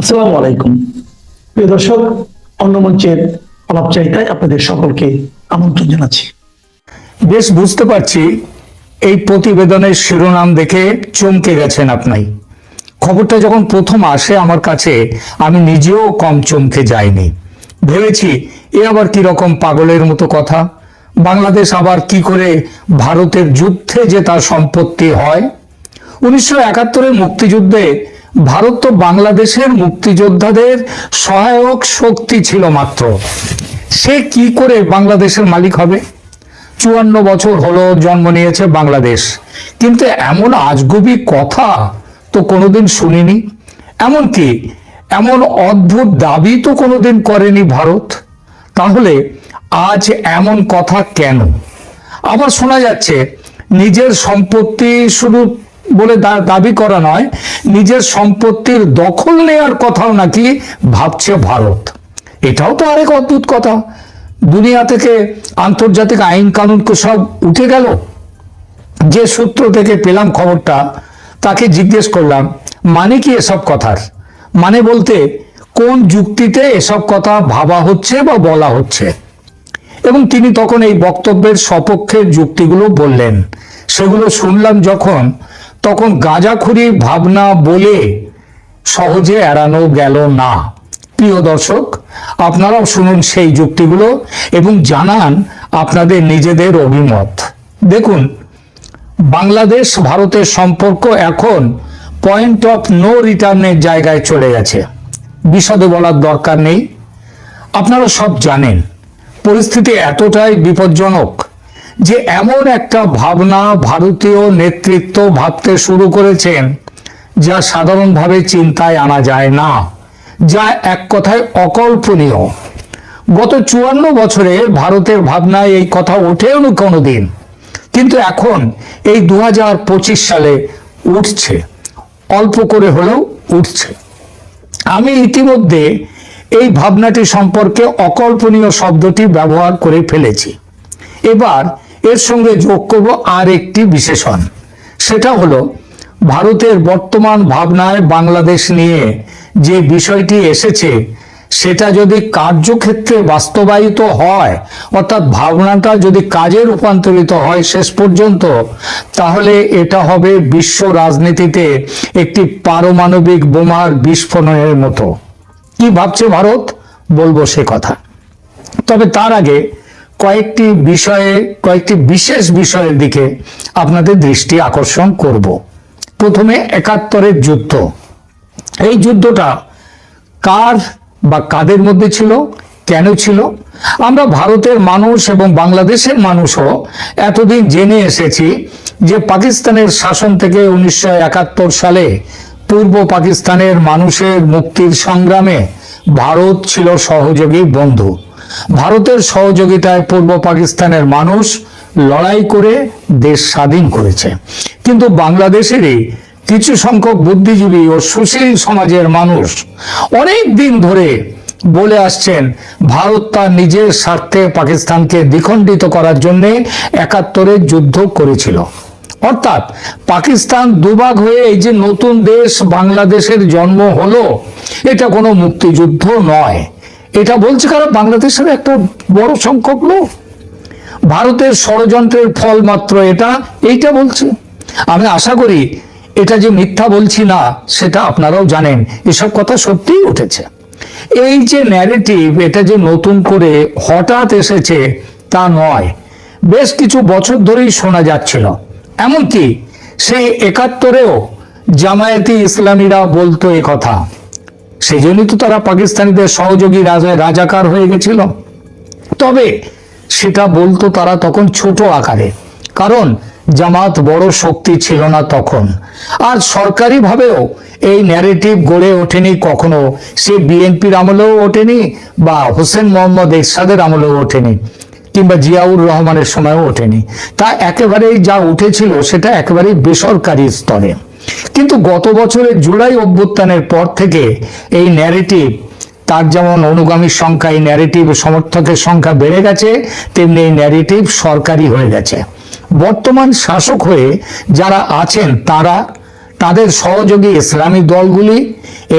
আসসালামু আলাইকুম। প্রিয় দর্শক, অন্য মঞ্চের আলাপ চাইতায় আপনাদের সকলকে আমন্ত্রণ জানাচ্ছি। বেশ, বুঝতে পারছি এই প্রতিবেদনের শিরোনাম দেখে চমকে গেছেন আপনি। খবরটা যখন প্রথম আসে আমার কাছে, আমি নিজেও কম চমকে যাইনি। ভেবেছি, এ আবার কি রকম পাগলের মতো কথা? বাংলাদেশ আবার কি করে ভারতের যুদ্ধে যে তার সম্পত্তি হয়? উনিশশো একাত্তরের মুক্তিযুদ্ধে ভারত তো বাংলাদেশের মুক্তিযোদ্ধাদের সহায়ক শক্তি ছিল মাত্র। সে কি করে বাংলাদেশের মালিক হবে? চুয়ান্ন বছর হলো জন্ম নিয়েছে বাংলাদেশ। কিন্তু এমন আজগুবি কথা তো কোনোদিন শুনিনি। এমনকি এমন অদ্ভুত দাবি তো কোনোদিন করেনি ভারত। তাহলে আজ এমন কথা কেন? আবার শোনা যাচ্ছে, নিজের সম্পত্তি শুধু বলে দাবি করা নয়, নিজের সম্পত্তির দখল নেওয়ার কথাও নাকি ভাবছে ভারত। এটাও তো আরেক অদ্ভুত কথা। দুনিয়া থেকে আন্তর্জাতিক আইন কানুন সব উঠে গেল। যে সূত্র থেকে পেলাম খবরটা, তাকে জিজ্ঞেস করলাম মানে কি এসব কথার? মানে বলতে, কোন যুক্তিতে এসব কথা ভাবা হচ্ছে বা বলা হচ্ছে? এবং তিনি তখন এই বক্তব্যের সপক্ষে যুক্তিগুলো বললেন। সেগুলো শুনলাম যখন তখন গাঁজাখুরি ভাবনা বলে সহজে এড়ানো গেল না। প্রিয় দর্শক, আপনারাও শুনুন সেই যুক্তিগুলো এবং জানান আপনাদের নিজেদের অভিমত। দেখুন, বাংলাদেশ ভারতের সম্পর্ক এখন পয়েন্ট অফ নো রিটার্নের জায়গায় চলে গেছে। বিশদে বলার দরকার নেই। আপনারা সব জানেন, পরিস্থিতি এতটাই বিপজ্জনক যে এমন একটা ভাবনা ভারতীয় নেতৃত্ব ভাবতে শুরু করেছেন, যা সাধারণভাবে চিন্তায় আনা যায় না, যা এক কথায় অকল্পনীয়। গত চুয়ান্ন বছরে ভারতের ভাবনায় এই কথা ওঠেও নি কোনোদিন, কিন্তু এখন এই দু হাজার পঁচিশ সালে উঠছে, অল্প করে হলেও উঠছে। আমি ইতিমধ্যে এই ভাবনাটি সম্পর্কে অকল্পনীয় শব্দটি ব্যবহার করে ফেলেছি। এবার এর সঙ্গে যোগ করব আর একটি বিশেষণ। সেটা হলো, ভারতের বর্তমান ভাবনায় বাংলাদেশ নিয়ে যে বিষয়টি এসেছে, সেটা যদি কার্যক্ষেত্রে বাস্তবায়িত হয়, অর্থাৎ ভাবনাটা যদি কাজে রূপান্তরিত হয় শেষ পর্যন্ত, তাহলে এটা হবে বিশ্ব রাজনীতিতে একটি পারমাণবিক বোমার বিস্ফোরণের মতো। কি ভাবছে ভারত? বলব সে কথা। তবে তার আগে কয়েকটি বিষয়ে, কয়েকটি বিশেষ বিষয়ের দিকে আপনাদের দৃষ্টি আকর্ষণ করব। প্রথমে একাত্তরের যুদ্ধ। এই যুদ্ধটা কার বা কাদের মধ্যে ছিল, কেন ছিল? আমরা ভারতের মানুষ এবং বাংলাদেশের মানুষও এতদিন জেনে এসেছি যে পাকিস্তানের শাসন থেকে উনিশশো একাত্তর সালে পূর্ব পাকিস্তানের মানুষের মুক্তির সংগ্রামে ভারত ছিল সহযোগী বন্ধু। ভারতের সহযোগিতায় পূর্ব পাকিস্তানের মানুষ লড়াই করে দেশ স্বাধীন করেছে। কিন্তু বাংলাদেশেরই কিছু সংখ্যক বুদ্ধিজীবী ও সুশীল সমাজের মানুষ অনেক দিন ধরে বলে আসছেন, ভারত তার নিজের স্বার্থে পাকিস্তানকে দ্বিখণ্ডিত করার জন্য একাত্তরের যুদ্ধ করেছিল। অর্থাৎ পাকিস্তান দুভাগ হয়ে এই যে নতুন দেশ বাংলাদেশের জন্ম হলো, এটা কোনো মুক্তিযুদ্ধ নয়। এটা বলছে কারণ বাংলাদেশের একটা বড় সংখ্যক লোক। ভারতের ষড়যন্ত্রের ফল মাত্র এটা, এইটা বলছে। আমি আশা করি এটা যে মিথ্যা বলছি না, সেটা আপনারাও জানেন। এসব কথা সত্যিই উঠেছে। এই যে ন্যারেটিভ এটা যে নতুন করে হঠাৎ এসেছে, তা নয়। বেশ কিছু বছর ধরেই শোনা যাচ্ছিল। এমনকি সেই একাত্তরেও জামায়াতি ইসলামীরা বলতো কথা। সেই জন্যই তো তারা পাকিস্তানিদের সহযোগী রাজা রাজাকার হয়ে গেছিল। তবে সেটা বলতো তারা তখন ছোট আকারে। কারণ জামাত বড় শক্তি ছিল না তখন। আর সরকারিভাবেও এই ন্যারেটিভ গড়ে ওঠেনি কখনো। সে বিএনপির আমলেও ওঠেনি বা হোসেন মোহাম্মদ এরশাদের আমলেও ওঠেনি কিংবা জিয়াউর রহমানের সময়ও ওঠেনি। তা একেবারেই যা উঠেছিল সেটা একেবারেই বেসরকারি স্তরে। কিন্তু গত বছরের জুলাই অভ্যুত্থানের পর থেকে এই ন্যারেটিভ তার যেমন অনুগামীর সংখ্যা, এই ন্যারেটিভ সমর্থকের সংখ্যা বেড়ে গেছে, তেমনি এই ন্যারেটিভ সরকারি হয়ে গেছে। বর্তমান শাসক হয়ে যারা আছেন তারা, তাদের সহযোগী ইসলামী দলগুলি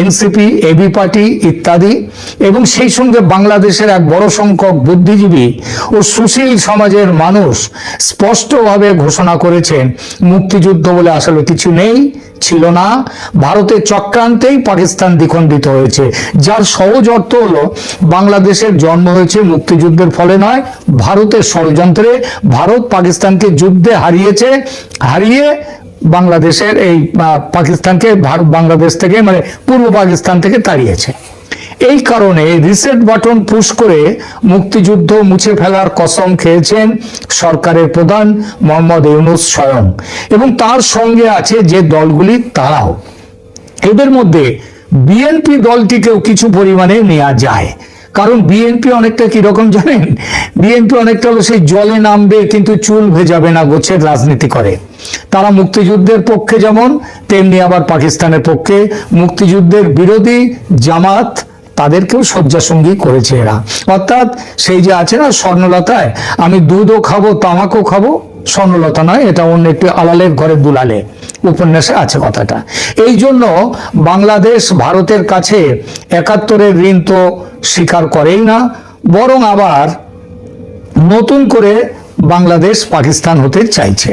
এনসিপি, এবি পার্টি ইত্যাদি এবং সেই সঙ্গে বাংলাদেশের এক বড় সংখ্যক বুদ্ধিজীবী ও সুশীল সমাজের মানুষ স্পষ্টভাবে ঘোষণা করেছেন, মুক্তিযুদ্ধ বলে আসলে কিছু নেই, ছিল না। ভারতের চক্রান্তেই পাকিস্তান দ্বিখণ্ডিত হয়েছে, যার সহজ অর্থ হলো বাংলাদেশের জন্ম হয়েছে মুক্তিযুদ্ধের ফলে নয়, ভারতের ষড়যন্ত্রে ভারত পাকিস্তানকে যুদ্ধে হারিয়েছে, হারিয়ে বাংলাদেশের এই পাকিস্তানকে ভারত বাংলাদেশ থেকে মানে পূর্ব পাকিস্তান থেকে তাড়িয়েছে। এই কারণে রিসেট বাটন পুশ করে মুক্তিযুদ্ধ মুছে ফেলার কসম খেয়েছেন সরকারের প্রধান মোহাম্মদ ইউনুস স্বয়ং। এবং তার সঙ্গে আছে যে দলগুলি, তারাও। এদের মধ্যে বিএনপি দলটিকেও কিছু পরিমাণে নেওয়া যায়। কারণ বিএনপি অনেকটা কীরকম জানেন? বিএনপি অনেকটা হলো সেই জলে নামবে, কিন্তু চুল ভেজাবে না, গোছের রাজনীতি করে। তারা মুক্তিযুদ্ধের পক্ষে যেমন, তেমনি আবার পাকিস্তানের পক্ষে। মুক্তিযুদ্ধের বিরোধী জামাত তাদেরকেও শয্যাসঙ্গী করেছে এরা। অর্থাৎ সেই যে আছে না স্বর্ণলতায়, আমি দুধও খাব, তামাকও খাব, স্বর্ণলতা নয়, এটা অন্য একটি আলালের ঘরে দুলালে। উপন্যাসে আছে কথাটা। এই জন্য বাংলাদেশ ভারতের কাছে একাত্তরের ঋণ তো স্বীকার করেই না, বরং আবার নতুন করে বাংলাদেশ পাকিস্তান হতে চাইছে,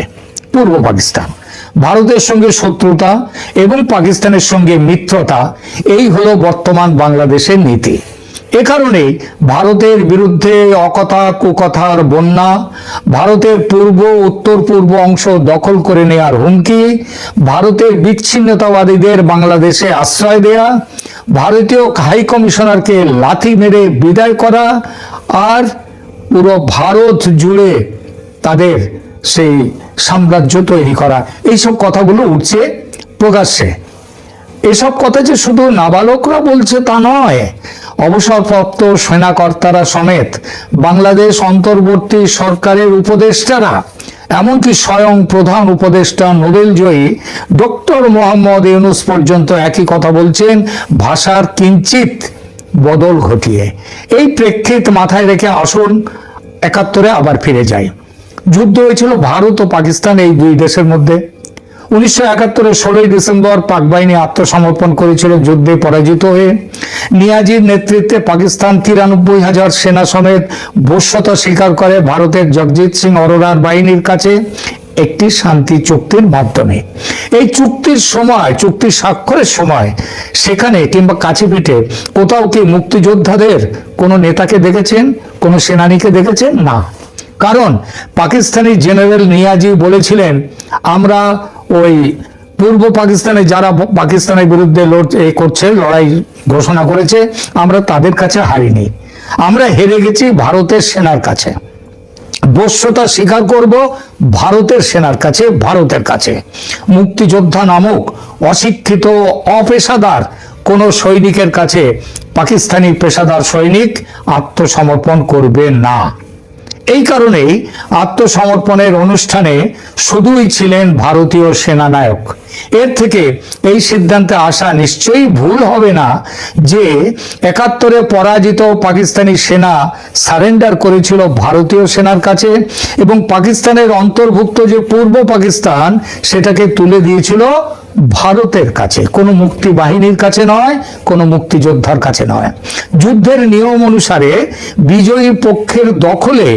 পূর্ব পাকিস্তান। ভারতের সঙ্গে শত্রুতা এবং পাকিস্তানের সঙ্গে মিত্রতা, এই হলো বর্তমান বাংলাদেশের নীতি। এ কারণেই ভারতের বিরুদ্ধে অকথা কুকথার বন্যা, ভারতের পূর্ব, উত্তর পূর্ব অংশ দখল করে নেওয়ার হুমকি, ভারতের বিচ্ছিন্নতাবাদীদের বাংলাদেশে আশ্রয় দেয়া ভারতীয় হাই কমিশনারকে লাথি মেরে বিদায় করা আর পুরো ভারত জুড়ে তাদের সেই সাম্রাজ্য তৈরি করা। এইসব কথাগুলো উঠছে প্রকাশ্যে। এসব কথা যে শুধু নাবালকরা বলছে তা নয়, অবসরপ্রাপ্ত সেনাকর্তারা সমেত বাংলাদেশ অন্তর্বর্তী সরকারের উপদেষ্টারা এমনকি স্বয়ং প্রধান উপদেষ্টা নোবেল জয়ী ডক্টর মোহাম্মদ ইউনুস পর্যন্ত একই কথা বলছেন, ভাষার কিঞ্চিত বদল ঘটিয়ে। এই প্রেক্ষিত মাথায় রেখে আসুন, একাত্তরে আবার ফিরে যাই। যুদ্ধ হয়েছিল ভারত ও পাকিস্তান এই দুই দেশের মধ্যে। উনিশশো একাত্তরের ষোলোই ডিসেম্বর পাক বাহিনী আত্মসমর্পণ করেছিল যুদ্ধে পরাজিত হয়ে। নিয়াজির নেতৃত্বে পাকিস্তান তিরানব্বই হাজার সেনা সমেত বশ্যতা স্বীকার করে ভারতের জগজিৎ সিং অরোরার বাহিনীর কাছে একটি শান্তি চুক্তির মাধ্যমে। এই চুক্তির সময় চুক্তি স্বাক্ষরের সময় সেখানে কিংবা কাছে পিঠে কোথাও কি মুক্তিযোদ্ধাদের কোনো নেতাকে দেখেছেন, কোনো সেনানীকে দেখেছেন? না। কারণ পাকিস্তানি জেনারেল নিয়াজি বলেছিলেন, আমরা ওই পূর্ব পাকিস্তানে যারা পাকিস্তানের বিরুদ্ধে লড় এ করছে, লড়াই ঘোষণা করেছে, আমরা তাদের কাছে হারিনি। আমরা হেরে গেছি ভারতের সেনার কাছে। বস্যতা স্বীকার করব ভারতের সেনার কাছে, ভারতের কাছে। মুক্তিযোদ্ধা নামক অশিক্ষিত অপেশাদার কোন সৈনিকের কাছে পাকিস্তানি পেশাদার সৈনিক আত্মসমর্পণ করবে না। এই কারণেই আত্মসমর্পণের অনুষ্ঠানে শুধুই ছিলেন ভারতীয় সেনানায়ক। এর থেকে এই সিদ্ধান্তে আসা নিশ্চয়ই ভুল হবে না যে একাত্তরে পরাজিত পাকিস্তানি সেনা সারেন্ডার করেছিল ভারতীয় সেনার কাছে এবং পাকিস্তানের অন্তর্ভুক্ত যে পূর্ব পাকিস্তান সেটাকে তুলে দিয়েছিল ভারতের কাছে, কোনো মুক্তি বাহিনীর কাছে নয়, কোনো মুক্তিযোদ্ধার কাছে নয়। যুদ্ধের নিয়ম অনুসারে বিজয়ী পক্ষের দখলে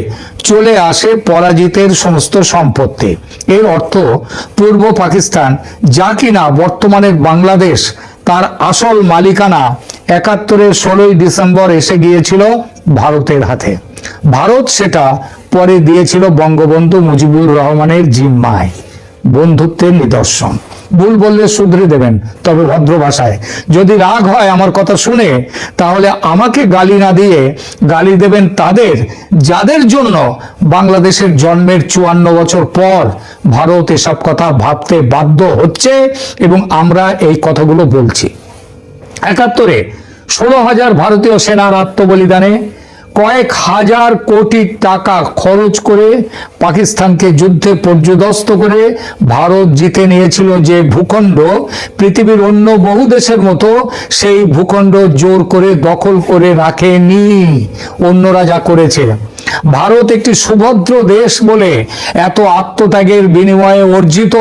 চলে আসে পরাজিতের সমস্ত সম্পত্তি। এর অর্থ পূর্ব পাকিস্তান যা কিনা বর্তমানের বাংলাদেশ তার আসল মালিকানা একাত্তরের ষোলোই ডিসেম্বর এসে গিয়েছিল ভারতের হাতে। ভারত সেটা পরে দিয়েছিল বঙ্গবন্ধু মুজিবুর রহমানের জিম্মায়। বন্ধুত্বের নিদর্শন। ভুল বললে শুধরে দেবেন, তবে ভদ্র ভাষায়। যদি রাগ হয় আমার কথা শুনে, তাহলে আমাকে গালি না দিয়ে গালি দেবেন তাদের, যাদের জন্য বাংলাদেশের জন্মের চুয়ান্ন বছর পর ভারত এসব কথা ভাবতে বাধ্য হচ্ছে এবং আমরা এই কথাগুলো বলছি। একাত্তরে ষোলো হাজার ভারতীয় সেনার আত্মবলিদানে কয়েক হাজার কোটি টাকা খরচ করে পাকিস্তানকে যুদ্ধে পর্যদস্ত করে ভারত জিতে নিয়েছিল যে ভূখণ্ড, পৃথিবীর অন্য বহু দেশের মতো সেই ভূখণ্ড জোর করে দখল করে রাখেনি। অন্যরা যা করেছে। ভারত একটি সুভদ্র দেশ বলে এত আত্মত্যাগের বিনিময়ে অর্জিত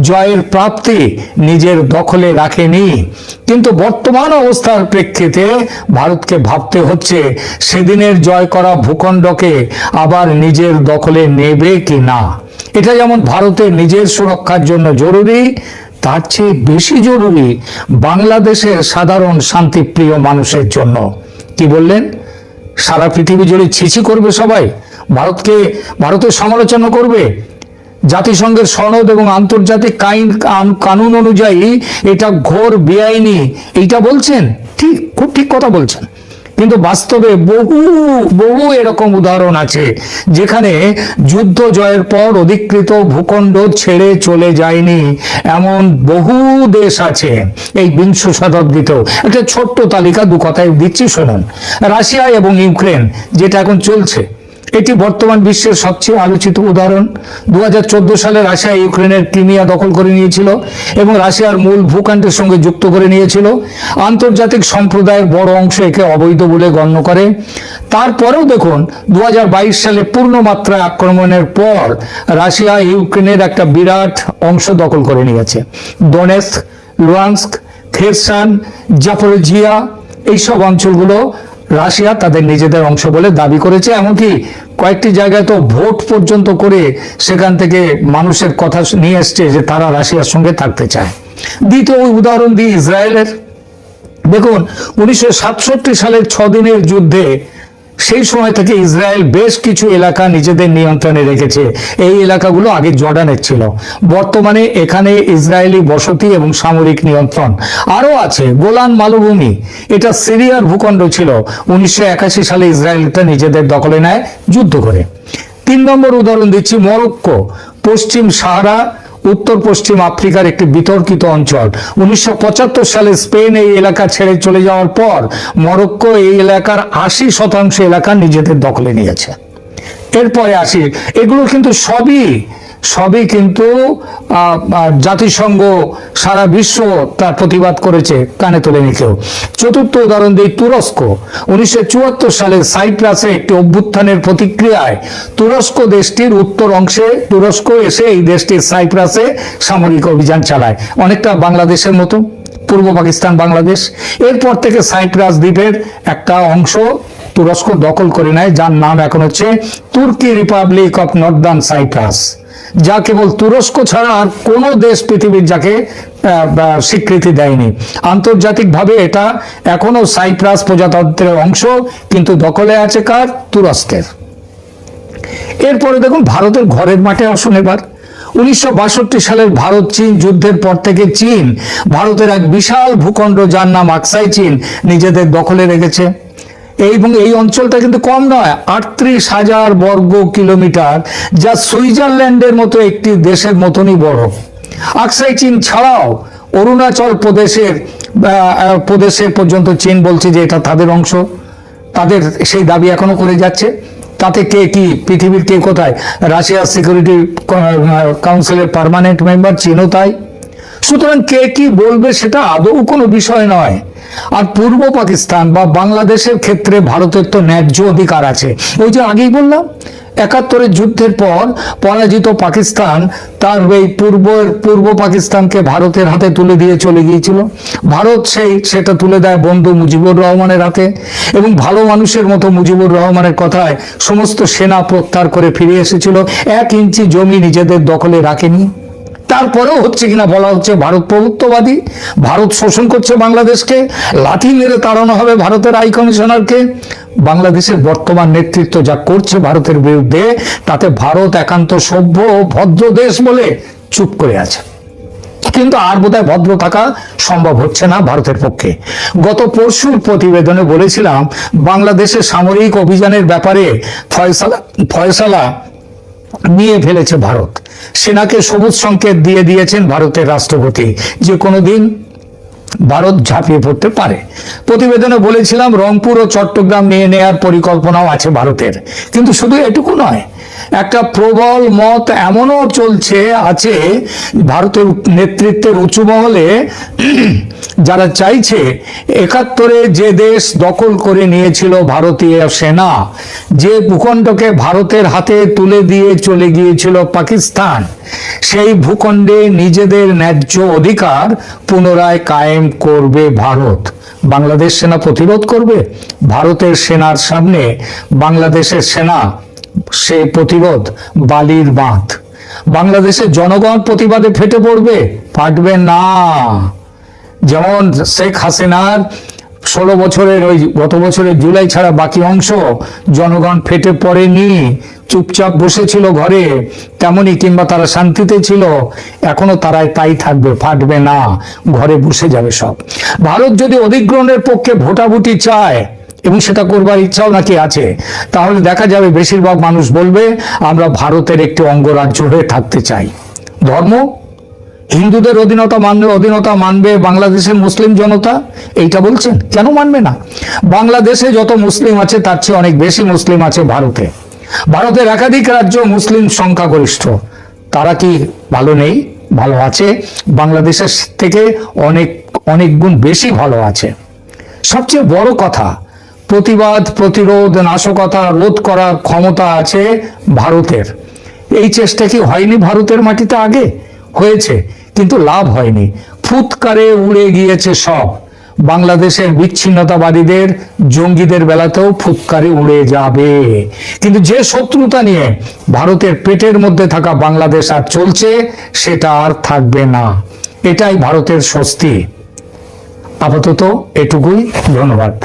জয়ের প্রাপ্তি নিজের দখলে রাখেনি। কিন্তু বর্তমান অবস্থার প্রেক্ষিতে ভারতকে ভাবতে হচ্ছে সেদিনের জয় করা ভূখণ্ডকে আবার নিজের দখলে নেবে কি না। এটা যেমন ভারতের নিজের সুরক্ষার জন্য জরুরি, তার চেয়ে বেশি জরুরি বাংলাদেশের সাধারণ শান্তিপ্রিয় মানুষের জন্য। কি বললেন? সারা পৃথিবী জুড়ে ছিছি করবে সবাই, ভারতকে ভারতের সমালোচনা করবে। জাতিসংঘের সনদ এবং আন্তর্জাতিক কাইন কানুন অনুযায়ী এটা ঘোর বেআইনি। এইটা বলছেন? ঠিক, খুব ঠিক কথা বলছেন। কিন্তু বাস্তবে বহু বহু এরকম উদাহরণ আছে, যেখানে যুদ্ধ জয়ের পর অধিকৃত ভূখণ্ড ছেড়ে চলে যায়নি এমন বহু দেশ আছে, এই বিংশ শতাব্দীতেও একটা ছোট্ট তালিকা দু কথায় দিচ্ছি, শুনুন। রাশিয়া এবং ইউক্রেন, যেটা এখন চলছে। এটি বর্তমান বিশ্বের সবচেয়ে আলোচিত উদাহরণ। দু হাজার চোদ্দ সালে রাশিয়া ইউক্রেনের ক্রিমিয়া দখল করে নিয়েছিল এবং রাশিয়ার মূল ভূখণ্ডের সঙ্গে যুক্ত করে নিয়েছিল। আন্তর্জাতিক সম্প্রদায়ের বড় অংশ একে অবৈধ বলে গণ্য করে। তারপরেও দেখুন দু হাজার বাইশ সালে পূর্ণ মাত্রায় আক্রমণের পর রাশিয়া ইউক্রেনের একটা বিরাট অংশ দখল করে নিয়েছে। ডোনেস্ক, লুয়ান্স্ক, খেরসান, জাপোরজিয়া, এইসব অঞ্চলগুলো রাশিয়া তাদের নিজেদের অংশ বলে দাবি করেছে, এমনকি কয়েকটি জায়গায় তো ভোট পর্যন্ত করে সেখান থেকে মানুষের কথা নিয়ে এসছে যে তারা রাশিয়ার সঙ্গে থাকতে চায়। দ্বিতীয় উদাহরণ দিই ইসরায়েলের। দেখুন, উনিশশো সাতষট্টি সালের ছ দিনের যুদ্ধে সেই সময় থেকে ইসরায়েল বেশ কিছু এলাকা নিজেদের নিয়ন্ত্রণে রেখেছে। এই এলাকাগুলো আগে জর্ডানের ছিল। বর্তমানে এখানে ইসরায়েলি বসতি এবং সামরিক নিয়ন্ত্রণ আরও আছে। গোলান মালভূমি, এটা সিরিয়ার ভূখণ্ড ছিল। উনিশশো একাশি সালে ইসরায়েল এটা নিজেদের দখলে নেয় যুদ্ধ করে। তিন নম্বর উদাহরণ দিচ্ছি মরক্কো, পশ্চিম সাহারা উত্তর পশ্চিম আফ্রিকার একটি বিতর্কিত অঞ্চল। উনিশশো পঁচাত্তর সালে স্পেন এই এলাকা ছেড়ে চলে যাওয়ার পর মরক্কো এই এলাকার আশি শতাংশ এলাকা নিজেদের দখলে নিয়েছে। এরপরে আসি, এগুলো কিন্তু সবই সবই কিন্তু জাতিসংঘ সারা বিশ্ব তার প্রতিবাদ করেছে, কানে তোলে কেউ চতুর্থ উদাহরণ দিই তুরস্ক। উনিশশো চুয়াত্তর সালে সাইপ্রাসে একটি অভ্যুত্থানের প্রতিক্রিয়ায় তুরস্ক দেশটির উত্তর অংশে, তুরস্ক এসে এই দেশটির সাইপ্রাসে সামরিক অভিযান চালায়। অনেকটা বাংলাদেশের মতো, পূর্ব পাকিস্তান, বাংলাদেশ। এরপর থেকে সাইপ্রাস দ্বীপের একটা অংশ তুরস্ক দখল করে নেয়, যার নাম এখন হচ্ছে তুর্কি রিপাবলিক অফ নর্দার্ন সাইপ্রাস। যা কেবল তুরস্ক ছাড়া আর কোনো দেশ পৃথিবীর যাকে স্বীকৃতি দেয়নি। আন্তর্জাতিকভাবে এটা এখনও সাইপ্রাস প্রজাতন্ত্রের অংশ, কিন্তু দখলে আছে কার? তুরস্কের। এরপরে দেখুন, ভারতের ঘরের মাঠে আসুন এবার। উনিশশো বাষট্টি সালের ভারত চীন যুদ্ধের পর থেকে চীন, ভারতের এক বিশাল ভূখণ্ড যার নাম আকসাই চীন, নিজেদের দখলে রেখেছে। এবং এই অঞ্চলটা কিন্তু কম নয় আটত্রিশ হাজার বর্গ কিলোমিটার যা সুইজারল্যান্ডের মতো একটি দেশের মতনই বড়। আকসাই চীন ছাড়াও অরুণাচল প্রদেশের আহ, আহ, প্রদেশে পর্যন্ত চীন বলছে যে এটা তাদের অংশ। তাদের সেই দাবি এখনও করে যাচ্ছে। তাতে কে কি পৃথিবীর কে কোথায়? রাশিয়ার সিকিউরিটি কাউন্সিলের পার্মানেন্ট মেম্বার চীনও তাই। সুতরাং কে কি বলবে সেটা আদৌ কোনো বিষয় নয়। আর পূর্ব পাকিস্তান বা বাংলাদেশের ক্ষেত্রে ভারতের তো ন্যায্য অধিকার আছে। ওই যে আগেই বললাম, একাত্তরের যুদ্ধের পর পরাজিত পাকিস্তান তার এই পূর্ব পূর্ব পাকিস্তানকে ভারতের হাতে তুলে দিয়ে চলে গিয়েছিল। ভারত সেই, সেটা তুলে দেয় বন্ধু মুজিবুর রহমানের হাতে এবং ভালো মানুষের মতো মুজিবুর রহমানের কথায় সমস্ত সেনা প্রত্যাহার করে ফিরে এসেছিল। এক ইঞ্চি জমি নিজেদের দখলে রাখেনি। তারপরেও হচ্ছে কিনা বলা হচ্ছে ভারত প্রভুত্ববাদী, ভারত শোষণ করছে বাংলাদেশকে, লাঠি মেরে তাড়ানো হবে ভারতের হাই কমিশনারকে। বাংলাদেশের বর্তমান নেতৃত্ব যা করছে ভারতের বিরুদ্ধে, তাতে ভারত একান্ত সভ্য ও ভদ্র দেশ বলে চুপ করে আছে। কিন্তু আর বোধহয় ভদ্র থাকা সম্ভব হচ্ছে না ভারতের পক্ষে। গত পরশুর প্রতিবেদনে বলেছিলাম, বাংলাদেশের সামরিক অভিযানের ব্যাপারে ফয়সালা ফয়সালা নিয়ে ফেলেছে ভারত। সেনাকে সবুজ সংকেত দিয়ে দিয়েছেন ভারতের রাষ্ট্রপতি। যে কোনো দিন ভারত ঝাঁপিয়ে পড়তে পারে। প্রতিবেদনে বলেছিলাম, রংপুর ও চট্টগ্রাম নিয়ে নেয়ার পরিকল্পনাও আছে ভারতের। কিন্তু শুধু এটুকু নয়, একটা প্রবল মত এমনও চলছে আছে, ভারতের নেতৃত্বের উঁচু মহলে যারা চাইছে একাত্তরে যে দেশ দখল করে নিয়েছিল ভারতীয় সেনা, যে ভূখণ্ডকে ভারতের হাতে তুলে দিয়ে চলে গিয়েছিল পাকিস্তান সেই ভূখণ্ডে নিজেদের ন্যায্য অধিকার পুনরায় কায়েম করবে ভারত। বাংলাদেশ সেনা প্রতিরোধ করবে? ভারতের সেনার সামনে বাংলাদেশের সেনা, সে প্রতিরোধ, বালির বাঁধ। বাংলাদেশের জনগণ প্রতিবাদে ফেটে পড়বে? ফাটবে না। যেমন শেখ হাসিনার ষোলো বছরের ওই গত বছরের জুলাই ছাড়া বাকি অংশ জনগণ ফেটে পড়েনি, চুপচাপ বসেছিল ঘরে, তেমনই কিংবা তারা শান্তিতে ছিল, এখনও তারাই তাই থাকবে, ফাটবে না, ঘরে বসে যাবে সব। ভারত যদি অধিগ্রহণের পক্ষে ভোটাভুটি চায়, এবং সেটা করবার ইচ্ছাও নাকি আছে, তাহলে দেখা যাবে বেশিরভাগ মানুষ বলবে, আমরা ভারতের একটি অঙ্গরাজ্য হয়ে থাকতে চাই। ধর্ম হিন্দুদের অধীনতা মানবে অধীনতা মানবে, বাংলাদেশের মুসলিম জনতা এইটা বলছেন? কেন মানবে না? বাংলাদেশে যত মুসলিম আছে, তার চেয়ে অনেক বেশি মুসলিম আছে ভারতে। ভারতের একাধিক রাজ্য মুসলিম সংখ্যাগরিষ্ঠ। তারা কি ভালো নেই? ভালো আছে। বাংলাদেশের থেকে অনেক অনেক গুণ বেশি ভালো আছে। সবচেয়ে বড় কথা, প্রতিবাদ, প্রতিরোধ, নাশকতা, রোধ করার ক্ষমতা আছে ভারতের। এই চেষ্টা কি হয়নি ভারতের মাটিতে আগে? হয়েছে। কিন্তু লাভ হয়নি। ফুৎকারে উড়ে গিয়েছে সব। বাংলাদেশের বিচ্ছিন্নতাবাদীদের জঙ্গিদের বেলাতেও ফুৎকারে উড়ে যাবে। কিন্তু যে শত্রুতা নিয়ে ভারতের পেটের মধ্যে থাকা বাংলাদেশ আর চলছে, সেটা আর থাকবে না। এটাই ভারতের স্বস্তি। আপাতত এটুকুই। ধন্যবাদ।